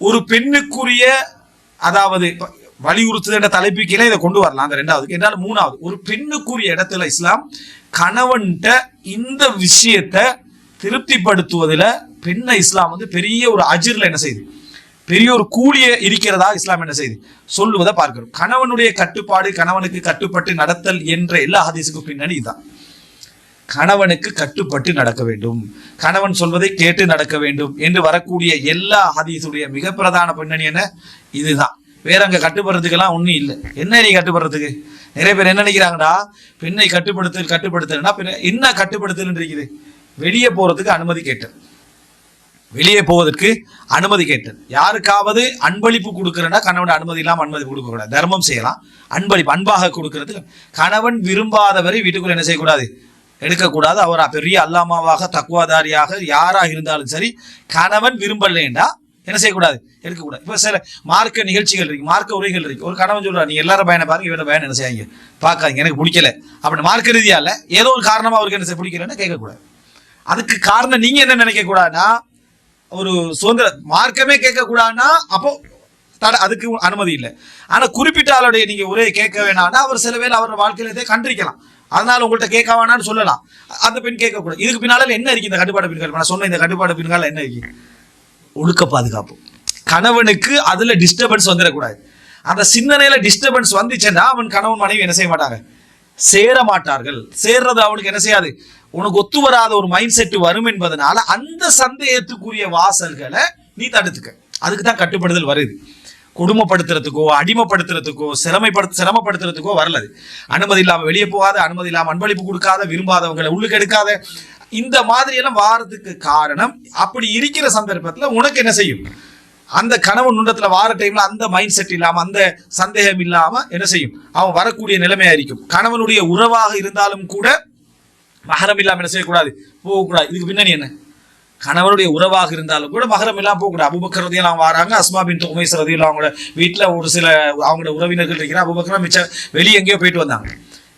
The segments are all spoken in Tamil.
ஒரு பெண்ணுக்குரிய அதாவது இப்ப என்ற தலைப்பு கீழே இதை கொண்டு வரலாம். அந்த ரெண்டாவது என்றால் மூணாவது ஒரு பெண்ணுக்குரிய இடத்துல இஸ்லாம் கணவன்கிட்ட இந்த விஷயத்த திருப்திப்படுத்துவதில் பெண்ணை இஸ்லாம் வந்து பெரிய ஒரு அஜிரில் என்ன செய்யுது பெரிய ஒரு கூலிய இருக்கிறதா இஸ்லாம் என்ன செய்யுது சொல்லுவதை பார்க்கிறோம். கணவனுடைய கட்டுப்பாடு கணவனுக்கு கட்டுப்பட்டு நடத்தல் என்ற எல்லா ஹதீஸுக்கும் பின்னணி இதுதான். கணவனுக்கு கட்டுப்பட்டு நடக்க வேண்டும். கணவன் சொல்வதை கேட்டு நடக்க வேண்டும் என்று வரக்கூடிய எல்லா ஹதீஸுடைய மிக பிரதான பின்னணி என்ன? இதுதான். வேற அங்க கட்டுப்படுறதுக்கெல்லாம் ஒண்ணும் இல்லை. என்ன நீ கட்டுப்படுறதுக்கு? நிறைய பேர் என்ன நினைக்கிறாங்கடா? பெண்ணை கட்டுப்படுத்து கட்டுப்படுத்தல்னா என்ன கட்டுப்படுத்தல் இருக்குது? வெளியே போறதுக்கு அனுமதி கேட்டது வெளியே போவதற்கு அனுமதி கேட்டது யாருக்காவது அன்பளிப்பு கொடுக்கறனா கணவன் அனுமதி இல்லாமல் அனுமதி கொடுக்கக்கூடாது. தர்மம் செய்யலாம். அன்பளிப்பு அன்பாக கொடுக்கறது கணவன் விரும்பாதவரை வீட்டுக்குள்ள என்ன செய்யக்கூடாது? எடுக்கக்கூடாது. அவர் பெரிய அல்லாமாவாக தக்குவாதாரியாக யாராக இருந்தாலும் சரி கணவன் விரும்பலேண்டா என்ன செய்யக்கூடாது? எடுக்கக்கூடாது. இப்போ சில மார்க்க நிகழ்ச்சிகள் இருக்கு மார்க்க உரைகள் இருக்கு. ஒரு கணவன் சொல்றாரு நீங்க எல்லாரும் பயனை பாருங்க இவரோட பயன் என்ன செய்யாங்க பார்க்காதீங்க எனக்கு பிடிக்கல. அப்படின்னு மார்க்க ரீதியா இல்லை ஏதோ ஒரு காரணமா அவருக்கு என்ன செய்ய பிடிக்கலன்னு கேட்கக்கூடாது. அதுக்கு காரணம் நீங்க என்ன நினைக்கக்கூடாதுன்னா ஒரு சுதந்திர மார்க்கமே கேட்கக்கூடாதுன்னா அப்போ தடை அதுக்கு அனுமதி இல்லை. ஆனால் குறிப்பிட்ட ஆளுடைய நீங்கள் உரையை கேட்க வேணாம்னா அவர் சில வேலை அவர் வாழ்க்கையில இதை கண்டிருக்கலாம். அதனால உங்கள்கிட்ட கேட்க சொல்லலாம். அந்த பெண் கேட்கக்கூடாது. இதுக்கு பின்னால என்ன இருக்கு இந்த கட்டுப்பாடு பின்னால் நான் சொன்ன இந்த கட்டுப்பாடு பின்னால் என்ன இருக்கு? ஒழுக்க பாதுகாப்பு. கணவனுக்கு அதுல டிஸ்டர்பன்ஸ் வந்துடக்கூடாது அந்த சிந்தனையில டிஸ்டர்பன்ஸ் வந்துச்சுன்னா அவன் கணவன் மனைவி என்ன செய்ய மாட்டாங்க? சேர மாட்டார்கள். சேர்றது அவனுக்கு என்ன செய்யாது? உனக்கு ஒத்து வராத ஒரு மைண்ட் செட் வரும் என்பதனால அந்த சந்தேகத்துக்குரிய வாசல்களை நீ தடுத்துக்க. அதுக்கு தான் கட்டுப்படுதல் வருது. கொடுமைப்படுத்துறதுக்கோ அடிமைப்படுத்துறதுக்கோ சிரமைப்படுத்த சிரமப்படுத்துறதுக்கோ வரலது. அனுமதி இல்லாமல் வெளியே போகாத அனுமதி இல்லாமல் அன்பளிப்பு கொடுக்காத விரும்பாதவங்களை உள்ளுக்கு எடுக்காத இந்த மாதிரி எல்லாம் வாரத்துக்கு காரணம் அப்படி இருக்கிற சந்தர்ப்பத்தில் உனக்கு என்ன செய்யும்? அந்த கணவன் நுண்டத்தில் வார டைம்ல அந்த மைண்ட் செட் இல்லாமல் அந்த சந்தேகம் இல்லாமல் என்ன செய்யும்? அவன் வரக்கூடிய நிலைமையா இருக்கும். கணவனுடைய உறவாக இருந்தாலும் கூட மகரம் இல்லாமல் என்ன செய்யக்கூடாது? போகக்கூடாது. இதுக்கு பின்னணி என்ன? கணவருடைய உறவாக இருந்தாலும் கூட மகரம் இல்லாம போகக்கூடாது. அபுபக்கர் ரதியெல்லாம் வராங்க அஸ்மா பின் உமைஸ் ரதியெல்லாம் அவங்களோட வீட்டில் ஒரு சில அவங்களோட உறவினர்கள் இருக்கிற அபுபக்கரம் மிச்சம் வெளியே எங்கேயோ போயிட்டு வந்தாங்க.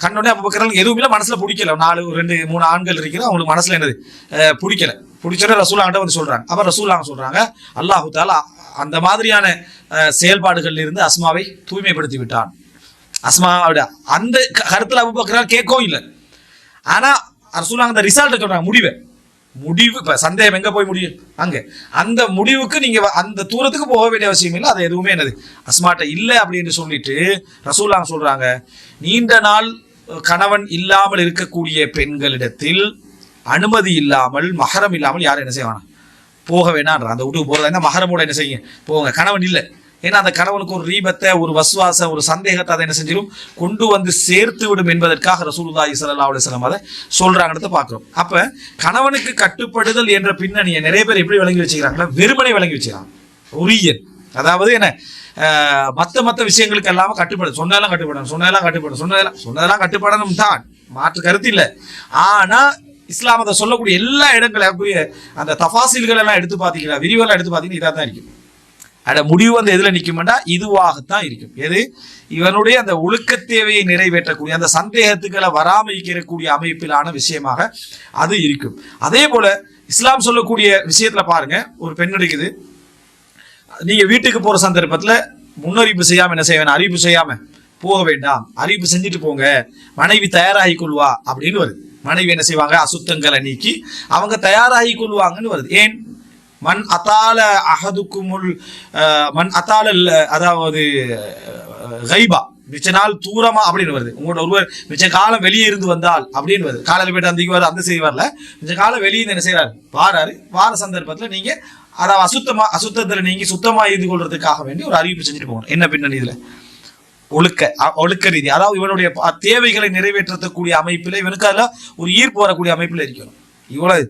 கண்ணோடனே அபுபக்கர் எதுவும் இல்லை பிடிக்கல. நாலு ரெண்டு மூணு ஆண்கள் இருக்கிற அவங்களுக்கு மனசில் என்னது? பிடிக்கல. பிடிச்சோட ரசூலாங்கிட்ட வந்து சொல்கிறாங்க அப்போ ரசூலாங்க சொல்கிறாங்க அல்லாஹு தாலா அந்த மாதிரியான செயல்பாடுகளில் இருந்து அஸ்மாவை தூய்மைப்படுத்தி விட்டான். அஸ்மா அந்த க- அபுபக்கரால் கேட்கவும் இல்லை. ஆனால் ரசூலாங்க அந்த ரிசல்ட்டை சொல்கிறாங்க முடிவை. முடிவு இப்ப சந்தேகம் எங்க போய் முடியும்? அங்க. அந்த முடிவுக்கு நீங்க வ- அந்த தூரத்துக்கு போக வேண்டிய அவசியம் இல்லை. அது எதுவுமே என்னது? அஸ்மாட்ட இல்லை அப்படின்னு சொல்லிட்டு ரசூலாங்க சொல்றாங்க? நீண்ட நாள் கணவன் இல்லாமல் இருக்கக்கூடிய பெண்களிடத்தில் அனுமதி இல்லாமல் மகரம் இல்லாமல் யாரும் என்ன செய்வானா போக வேணான்ற அந்த வீட்டுக்கு போறதா இருந்தால் மகரமோட என்ன செய்யுங்க? போங்க. கணவன் இல்லை. ஏன்னா அந்த கணவனுக்கு ஒரு ரீபத்தை ஒரு வசுவாச ஒரு சந்தேகத்தை அதை என்ன செஞ்சிடும் கொண்டு வந்து சேர்த்து விடும் என்பதற்காக ரசூலுல்லா ஸல்லல்லாஹு அலைஹி வஸல்லம் அதை சொல்றாங்கன்னு பார்க்குறோம். அப்போ கணவனுக்கு கட்டுப்படுதல் என்ற பின்னணியை நிறைய பேர் எப்படி விளங்கி வச்சுக்கிறாங்களா வெறுமனை விளங்கி வச்சுக்கிறாங்க. உரியன் அதாவது என்ன? மற்ற மத்த மத்த விஷயங்களுக்கு எல்லாமே கட்டுப்படும் சொன்னாலும் கட்டுப்படணும் சொன்னதெல்லாம் கட்டுப்படும் சொன்னதெல்லாம் சொன்னதெல்லாம் கட்டுப்படணும் தான். மாற்று கருத்து இல்லை. ஆனா இஸ்லாம் அதை சொல்லக்கூடிய எல்லா இடங்களையும் அந்த தபாசில்கள் எல்லாம் எடுத்து பார்த்தீங்கன்னா விரிவெல்லாம் எடுத்து பார்த்தீங்கன்னா இதாக தான் இருக்கும் அட முடிவு வந்து எதுல நிக்கும்டா இதுவாகத்தான் இருக்கும். எது? இவனுடைய அந்த ஒழுக்க தேவையை நிறைவேற்றக்கூடிய அந்த சந்தேகத்துக்களை வராமலிக்கக்கூடிய அமைப்பிலான விஷயமாக அது இருக்கும். அதே போல இஸ்லாம் சொல்லக்கூடிய விஷயத்துல பாருங்க ஒரு பெண் இருக்குது. நீங்க வீட்டுக்கு போற சந்தர்ப்பத்துல முன்னறிவிப்பு செய்யாம என்ன செய்வேன் அறிவிப்பு செய்யாம போக வேண்டாம். அறிவிப்பு செஞ்சுட்டு போங்க. மனைவி தயாராகி கொள்வா அப்படின்னு வருது. மனைவி என்ன செய்வாங்க? அசுத்தங்களை நீக்கி அவங்க தயாராகி கொள்வாங்கன்னு வருது. ஏன்? மண் அத்தால அகதுக்குமுல் மண் அத்தால அதாவது கைபா. மிச்ச நாள் தூரமா அப்படின்னு வருது. உங்களோட ஒருவர் மிச்ச காலம் வெளியே இருந்து வந்தால் அப்படின்னு வருது. காலையில் போயிட்டு அந்த வர அந்த செய்தி வரல. மிச்ச காலம் வெளியே என்ன செய்யறாரு வாராரு. வார சந்தர்ப்பத்தில் நீங்க அதாவது அசுத்தமா அசுத்தத்தில் நீங்க சுத்தமா இருந்து கொள்றதுக்காக வேண்டி ஒரு அறிவிப்பு செஞ்சுட்டு போகணும். என்ன பின்னணி இதுல? ஒழுக்க ஒழுக்க ரீதி. அதாவது இவனுடைய தேவைகளை நிறைவேற்றக்கூடிய அமைப்பில் இவனுக்கு அதில் ஒரு ஈர்ப்பு வரக்கூடிய அமைப்பில் இருக்கணும். இவ்வளவு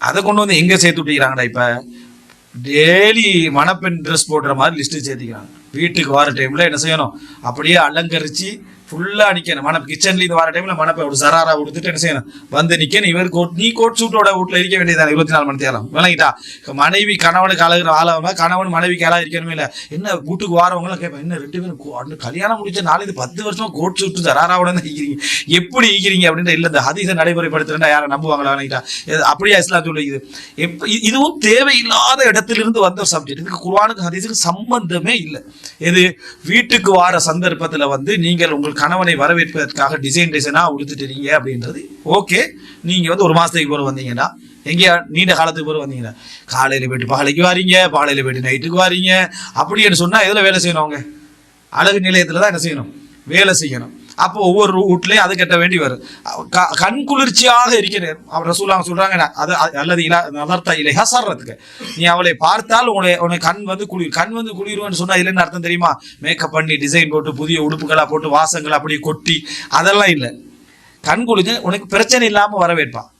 அதை கொண்டு வந்து எங்க சேர்த்து விட்டுக்கிறாங்கடா இப்ப? டெய்லி மணப்பெண் ட்ரெஸ் போடுற மாதிரி லிஸ்ட் சேர்த்துக்கிறாங்க. வீட்டுக்கு வர டைம்ல என்ன செய்யணும்? அப்படியே அலங்கரிச்சு ஃபுல்லாக நிற்கணும் மனப்பு கிச்சன்ல இது வர டைமில் மனப்பை ஒரு சராரா கொடுத்துட்டு என்ன செய்யணும்? வந்து நிற்கணும் இவர் கோட் நீ கோட் சூட்டோட வீட்டில் இருக்க வேண்டியதான இருபத்தி நாலு மணி தேரம் விளங்கிட்டா? மனைவி கணவனுக்கு அழகிற ஆளாம கணவன் மனைவிக்கு அழகா இருக்கணுமே இல்லை. என்ன வீட்டுக்கு வாரவங்க கேட்பேன் என்ன ரெண்டு பேரும் கல்யாணம் முடிச்ச நாலு இது பத்து வருஷமா கோட் சூட்டு சராராவோட தான் எப்படி இருக்கிறீங்க அப்படின்ற இல்லை இந்த அதிக நடைமுறைப்படுத்துறா யாரை நம்புவாங்களா? விளங்கிட்டா. இது அப்படியா இஸ்லாம் சொல்லிக்குது. இதுவும் தேவையில்லாத இடத்திலிருந்து வந்த ஒரு சப்ஜெக்ட் இதுக்கு குர்ஆனுக்கு ஹதீஸுக்கு சம்பந்தமே இல்லை. இது வீட்டுக்கு வார சந்தர்ப்பத்தில் வந்து நீங்கள் உங்களுக்கு கணவனை வரவேற்பதற்காக டிசைன் டிசைனாக உடுத்துட்டீங்க அப்படின்றது. ஓகே நீங்கள் வந்து ஒரு மாதத்துக்கு போகிற வந்தீங்கன்னா எங்கேயா நீண்ட காலத்துக்கு போற வந்தீங்கன்னா காலையில் போயிட்டு பகலைக்கு வாரீங்க பகலையில போயிட்டு நைட்டுக்கு வாரீங்க. அப்படின்னு சொன்னால் எதில் வேலை செய்யணும் அவங்க? அழகு நிலையத்தில் தான் என்ன செய்யணும்? வேலை செய்யணும். அப்போ ஒவ்வொரு வீட்லயும் அது கட்ட வேண்டி வரும். க- கண் குளிர்ச்சியாக இருக்கிற அவர் ரசூலாங்க சொல்றாங்க அது அல்லது இலா நதர்த்தா இல்லை ஹசர்றதுக்கு நீ அவளை பார்த்தால் உங்களை உனக்கு கண் வந்து குளிர் கண் வந்து குளிருவன்னு சொன்னா இல்லைன்னு அர்த்தம் தெரியுமா? மேக்கப் பண்ணி டிசைன் போட்டு புதிய உடுப்புகளா போட்டு வாசங்கள் அப்படி கொட்டி அதெல்லாம் இல்லை. கண் குளிர்ச்சி உனக்கு பிரச்சனை இல்லாமல் வரவேற்பான்.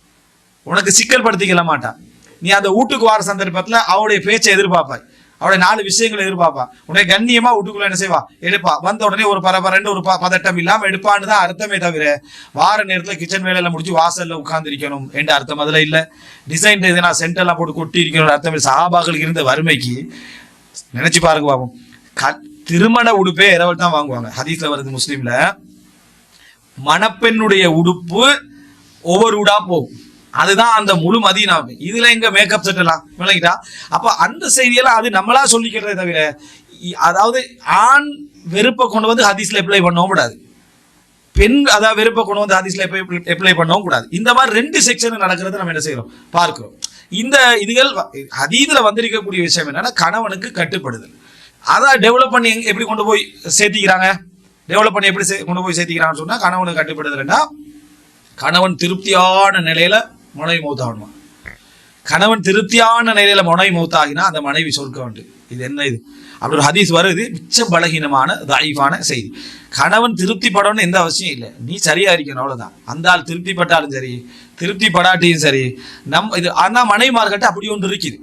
உனக்கு சிக்கல் படுத்திக்கல மாட்டான். நீ அந்த வீட்டுக்கு வர சந்தர்ப்பத்தில் அவளுடைய பேச்சை எதிர்பார்ப்பாய். அவளுடைய நாலு விஷயங்களை எதிர்பார்ப்பா. உடனே கண்ணியமா வீட்டுக்குள்ள என்ன செய்வா? எடுப்பா. வந்த உடனே ஒரு பரபரன்னு ஒரு ப- பதட்டம் இல்லாம எடுப்பான்னு தான் அர்த்தமே தவிர வார நேரத்துல கிச்சன் வேலையில முடிச்சு வாசல்ல உட்கார்ந்திருக்கணும் என்ற அர்த்தம் அதுல இல்ல. டிசைன் டிசைனா சென்டர்லாம் போட்டு கொட்டி இருக்கணும் அர்த்தம் இல்லை. இருந்த வறுமைக்கு நினைச்சு பாருங்க பாப்போம் திருமண உடுப்பே இரவல் தான் வாங்குவாங்க. ஹதீஸ்ல வருது முஸ்லீம்ல மணப்பெண்ணுடைய உடுப்பு ஒவ்வொரு உடா போகும். அதுதான் அந்த முழு மதீனாவே. இதுல எங்க மேக்கப் செட் எல்லாம் விளங்கிட்டா? அப்ப அந்த செய்தியெல்லாம் அது நம்மளா சொல்லிக்கிறதே தவிர இ- அதாவது ஆண் வெறுப்பை கொண்டு வந்து ஹதீஸ்ல அப்ளை பண்ணவும் கூடாது. பெண் அதாவது வெறுப்பை கொண்டு வந்து ஹதீஸ்ல அப்ளை பண்ணவும் கூடாது. இந்த மாதிரி ரெண்டு செக்ஷன் நடக்கிறத நம்ம என்ன செய்யறோம்? பார்க்கிறோம். இந்த இதுகள் வ- ஹதீதுல வந்திருக்கக்கூடிய விஷயம் என்னன்னா கணவனுக்கு கட்டுப்படுதல். அதான் டெவலப் பண்ணி எப்படி கொண்டு போய் சேர்த்திக்கிறாங்க? டெவலப் பண்ணி எப்படி சே- கொண்டு போய் சேர்த்திக்கிறாங்கன்னு சொன்னா கணவனுக்கு கட்டுப்படுதல்னா கணவன் திருப்தியான நிலையில மனைவி மௌத்தாகணுமா கணவன் திருப்தியான நிலையில மனைவி மௌத்தாகினா அந்த மனைவி சொர்க்க உண்டு. இது என்ன இது? அப்படி ஒரு ஹதீஸ் வருது மிச்ச பலகீனமான தாயிஃபான செய்தி. கணவன் திருப்தி படணும்னு எந்த அவசியம் இல்லை. நீ சரியா இருக்கணும் அவ்வளோதான் அந்த ஆள் திருப்தி பட்டாலும் சரி திருப்தி படாட்டியும் சரி நம் இது ஆனா மனைவிமார்கிட்ட அப்படி ஒன்று இருக்குது.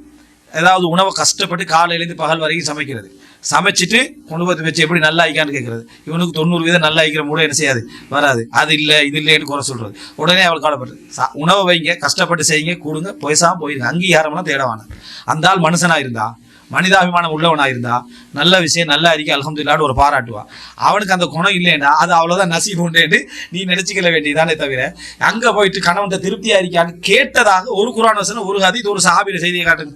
ஏதாவது உணவை கஷ்டப்பட்டு காலையிலேருந்து பகல் வரைக்கும் சமைக்கிறது. சமைச்சிட்டு கொண்டு வச்சு எப்படி நல்லா ஆயிக்கான்னு கேட்கறது இவனுக்கு தொண்ணூறு வீதம் நல்லா ஆயிக்கிற மூட என்ன செய்யாது? வராது. அது இல்லை இது இல்லைன்னு குறை சொல்றது. உடனே அவள் காலப்பட்டு சா- உணவை வைங்க கஷ்டப்பட்டு செய்யுங்க கொடுங்க பேசாம போயிருங்க. அங்கீகாரம்லாம் தேடவான? அந்த ஆள் மனுஷனாக இருந்தா மனிதாபிமானம் உள்ளவனாக இருந்தா நல்ல விஷயம் நல்லா அறிக்கை அலமதுல்லான்னு ஒரு பாராட்டுவா. அவனுக்கு அந்த குணம் இல்லைன்னா அது அவ்வளோதான் நசீப் உண்டேன்னு நீ நினச்சிக்கல வேண்டியதானே தவிர அங்கே போயிட்டு கணவன்கிட்ட திருப்தியாக இருக்கான்னு கேட்டதாக ஒரு குரான் வசனம் ஒரு ஹதீத் ஒரு சாபியில் செய்தியை காட்டுங்க.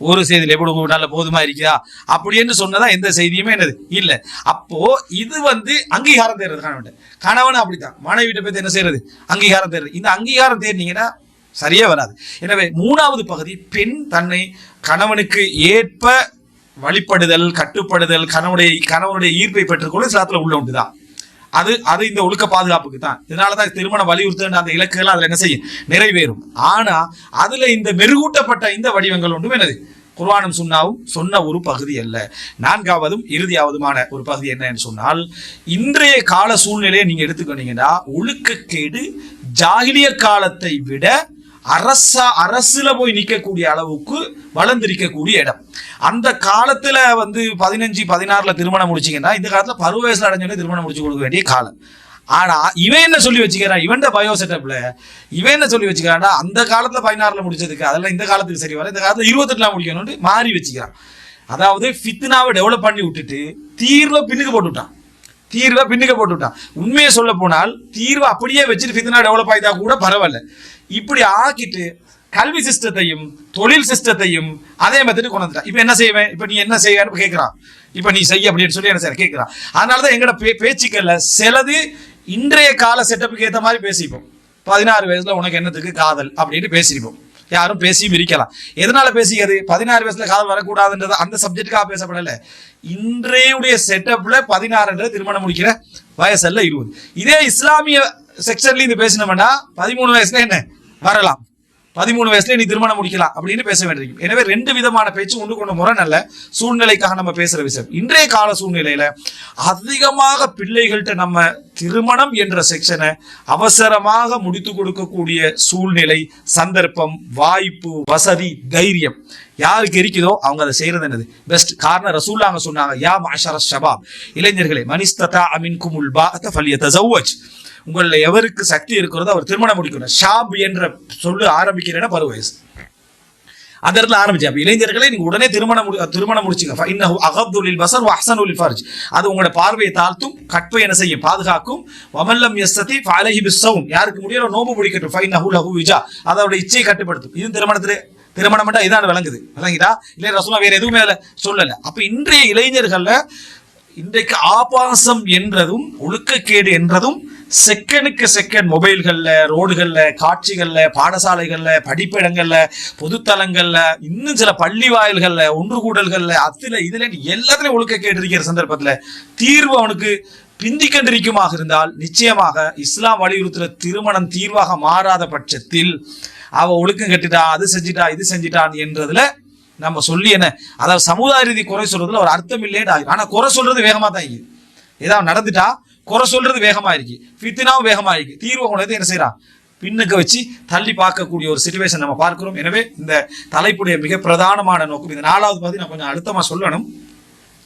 ஒரு செய்தியில் எப்படி உங்களுக்கு நல்ல போதுமா இருக்குதா அப்படின்னு சொன்னதா எந்த செய்தியுமே என்னது? இல்ல. அப்போ இது வந்து அங்கீகாரம் தேடுறது கணவன் கணவன் அப்படித்தான். மனைவிட்ட பத்தி என்ன செய்யறது? அங்கீகாரம் தேடுறது. இந்த அங்கீகாரம் தேடினீங்கன்னா சரியே வராது. எனவே மூணாவது பகுதி பெண் தன்னை கணவனுக்கு ஏற்ப வழிபடுதல் கட்டுப்படுதல் கணவனுடைய கணவனுடைய ஈர்ப்பை பெற்றுக்கொள்ள இஸ்லாத்துல உள்ள உண்டுதான் அது அது இந்த ஒழுக்க பாதுகாப்புக்கு தான். இதனாலதான் திருமணம் வலியுறுத்துகின்ற அந்த இலக்குகள் அதுல என்ன செய்யும்? நிறைவேறும். ஆனா அதுல இந்த மெருகூட்டப்பட்ட இந்த வடிவங்கள் ஒன்றும் என்னது? குர்வானும் சுண்ணாவும் சொன்ன ஒரு பகுதி அல்ல. நான்காவதும் இறுதியாவதுமான ஒரு பகுதி என்னன்னு சொன்னால் இன்றைய கால சூழ்நிலையை நீங்க எடுத்துக்கொண்டீங்கன்னா ஒழுக்கக்கேடு ஜாகிலிய காலத்தை விட அரசா அரசுல போய் நிற்கக்கூடிய அளவுக்கு வளர்ந்திருக்கக்கூடிய இடம். அந்த காலத்துல வந்து பதினஞ்சு பதினாறுல திருமணம் முடிச்சிங்கன்னா இந்த காலத்துல பருவ வயசுல அடைஞ்சோடனே திருமணம் முடிச்சு கொடுக்க வேண்டிய காலம். ஆனா இவன் என்ன சொல்லி வச்சுக்கிறான்? இவன் பயோ செட்டப்ல இவன் என்ன சொல்லி வச்சுக்கிறான்னா அந்த காலத்துல பதினாறுல முடிச்சதுக்கு அதெல்லாம் இந்த காலத்துக்கு சரி வர இந்த காலத்துல இருபத்தெட்டுல முடிக்கணும்னு மாறி வச்சுக்கிறான். அதாவது ஃபித்னாவை டெவலப் பண்ணி விட்டுட்டு தீர்வை பின்னுக்கு போட்டு விட்டான் தீர்வை பின்னுக்க போட்டு விட்டான் உண்மையை சொல்ல போனால் தீர்வை அப்படியே வச்சுட்டு ஃபித்னா டெவலப் ஆயிட்டா கூட பரவாயில்ல. இப்படி ஆக்கிட்டு கல்வி சிஸ்டத்தையும் தொழில் சிஸ்டத்தையும் அதே மாதிரி கொண்டு வந்துட்டான். இப்போ என்ன செய்வேன்? இப்போ நீ என்ன செய்வேன்னு கேட்குறான் இப்போ நீ செய்ய அப்படின்னு சொல்லி என்ன செய்ய கேட்குறான் அதனால தான் எங்களோட பே பேச்சுக்கள்ல சிலது இன்றைய கால செட்டப்புக்கு ஏற்ற மாதிரி பேசிப்போம். பதினாறு வயசுல உனக்கு என்னத்துக்கு காதல் அப்படின்னு பேசிப்போம். யாரும் பேசியும் இருக்கலாம் எதனால பேசியது? பதினாறு வயசுல காதல் வரக்கூடாதுன்றது அந்த சப்ஜெக்டுக்காக பேசப்படல. இன்றையுடைய செட்டப்ல பதினாறுன்றது திருமணம் முடிக்கிற வயசல்ல இருபது. இதே இஸ்லாமிய செக்ஷன்ல இது பேசினோம்னா பதிமூணு வயசுல என்ன? வரலாம். பதிமூணு வயசுல நீ திருமணம் முடிக்கலாம் அப்படின்னு பேச வேண்டியிருக்கும் எனவே ரெண்டு விதமான பேச்சு ஒன்று கொண்ட முறை நல்ல சூழ்நிலைக்காக நம்ம பேசுற விஷயம். இன்றைய கால சூழ்நிலையில அதிகமாக பிள்ளைகள்கிட்ட நம்ம திருமணம் என்ற செக்ஷனை அவசரமாக முடித்து கொடுக்கக்கூடிய சூழ்நிலை சந்தர்ப்பம் வாய்ப்பு வசதி தைரியம். யாருக்கு இருக்குதோ அவங்க அதை செய்யறது என்னது? பெஸ்ட் காரணம் ரசூல்லாங்க சொன்னாங்க யா மாஷர ஷபாப் இளைஞர்களே மனிஸ்ததா அமின் குமுல் பா ஃபல்யதஸவ்வஜ் உங்களில் எவருக்கு சக்தி இருக்கிறதோ அவர் திருமணம் முடிக்கணும். ஷாப் என்ற சொல்லு ஆரம்பிக்கிறேன்னா பருவ வயசு. அந்த இடத்துல ஆரம்பிச்சு அப்போ இளைஞர்களே நீங்கள் உடனே திருமணம் முடி- திருமணம் முடிச்சுங்க. இன்னும் அகப்துலில் பசர் அஹ்சனுல் ஃபர்ஜ். அது உங்களோட பார்வையை தாழ்த்தும் கற்பை என்ன செய்யும்? பாதுகாக்கும். வமல்லம் யஸ்ததி ஃபாலஹி பிஸ்ஸவும் யாருக்கு முடியல நோம்பு பிடிக்கட்டும் ஃபைன் ஃபைன்னஹு லஹு விஜா அதோட இச்சையை கட்டுப்படுத்தும். இது திருமணத்திலே திருமணம் இதான் விளங்குது. விளங்குதா இல்லை ரசூலா வேற எதுவுமே அதுல சொல்லல. அப்ப இன்றைய இளைஞர்கள்ல இன்றைக்கு ஆபாசம் என்றதும் ஒழுக்கக்கேடு என்றதும் செகண்டுக்கு செகண்ட் மொபைல்கள்ல ரோடுகள்ல காட்சிகள்ல பாடசாலைகள்ல படிப்பிடங்கள்ல பொதுத்தலங்கள்ல இன்னும் சில பள்ளி வாயில்கள்ல ஒன்று கூடல்கள்ல அத்துல இதுல எல்லாத்துலயும் ஒழுக்கக்கேடு இருக்கிற சந்தர்ப்பத்துல தீர்வு அவனுக்கு பிந்தி கண்டிருக்குமாக இருந்தால் நிச்சயமாக இஸ்லாம் வலியுறுத்துற திருமணம் தீர்வாக மாறாத பட்சத்தில் அவ ஒழுக்கம் கட்டிட்டா அது செஞ்சிட்டா இது செஞ்சிட்டான் என்றதுல நம்ம சொல்லி என்ன? அதாவது சமுதாய ரீதி குறை சொல்றதுல ஒரு அர்த்தம் இல்லையே ஆனா குறை சொல்றது வேகமா தான் இருக்குது ஏதாவது நடந்துட்டா குறை சொல்றது வேகமா இருக்கு. ஃபித்னாவும் வேகமா இருக்கு. தீர்வு கொண்டு என்ன செய்யறான்? பின்னுக்கு வச்சு தள்ளி பார்க்கக்கூடிய ஒரு சுச்சுவேஷன் நம்ம பார்க்கிறோம். எனவே இந்த தலைப்புடைய மிக பிரதானமான நோக்கம் இந்த நாலாவது பகுதி நான் கொஞ்சம் அழுத்தமா சொல்லணும்.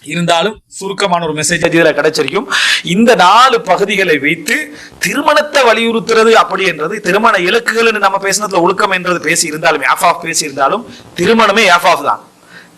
இருந்தாலும் சுருக்கமான ஒரு மெசேஜ் இதுல கிடைச்சிருக்கும். இந்த நாலு பகுதிகளை வைத்து திருமணத்தை வலியுறுத்துறது அப்படி என்றது திருமண இலக்குகள் நம்ம பேசினதுல ஒழுக்கம் என்றது பேசி இருந்தாலும் ஆஃப் ஆஃப் பேசி இருந்தாலும் திருமணமே ஆஃப் ஆஃப் தான்.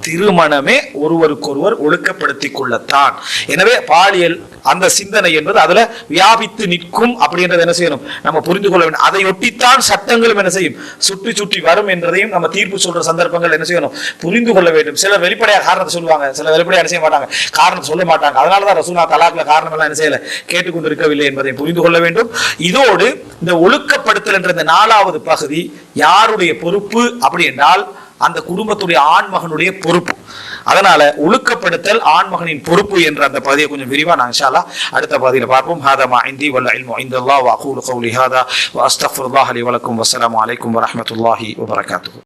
திருமணமே ஒருவருக்கொருவர் ஒழுக்கப்படுத்திக் கொள்ளத்தான். எனவே பாலியல் அந்த சிந்தனை என்பது அதுல வியாபித்து நிற்கும் அப்படின்றத என்ன செய்யணும்? நம்ம புரிந்து கொள்ள வேண்டும். அதை ஒட்டித்தான் சட்டங்களும் என்ன செய்யும்? சுற்றி சுற்றி வரும் என்றதையும் நம்ம தீர்ப்பு சொல்ற சந்தர்ப்பங்கள் என்ன செய்யணும்? புரிந்து கொள்ள வேண்டும். சில வெளிப்படையாக காரணத்தை சொல்லுவாங்க. சில வெளிப்படையாக செய்ய மாட்டாங்க? காரணம் சொல்ல மாட்டாங்க. அதனாலதான் ரசூலா தலாக்ல காரணம் எல்லாம் என்ன செய்யல? கேட்டுக்கொண்டிருக்கவில்லை என்பதை புரிந்து கொள்ள வேண்டும். இதோடு இந்த ஒழுக்கப்படுத்தல் என்ற இந்த நாலாவது பகுதி யாருடைய பொறுப்பு அப்படி என்றால் அந்த குடும்பத்துடைய ஆண்மகனுடைய பொறுப்பு. அதனால ஒழுக்கப்படுத்தல் ஆண்மகனின் பொறுப்பு என்ற அந்த பகுதியை கொஞ்சம் விரிவா நான் ஷாலா அடுத்த பகுதியில் பார்ப்போம். ஹாதா மா இந்தி வல்ல இல்மு இந்தல்லாஹ் வ அகூலு கௌலி ஹாதா. வ அலி வலக்கும் வசலாம் அலைக்கும் வரமத்துல்லாஹி வபரகாத்து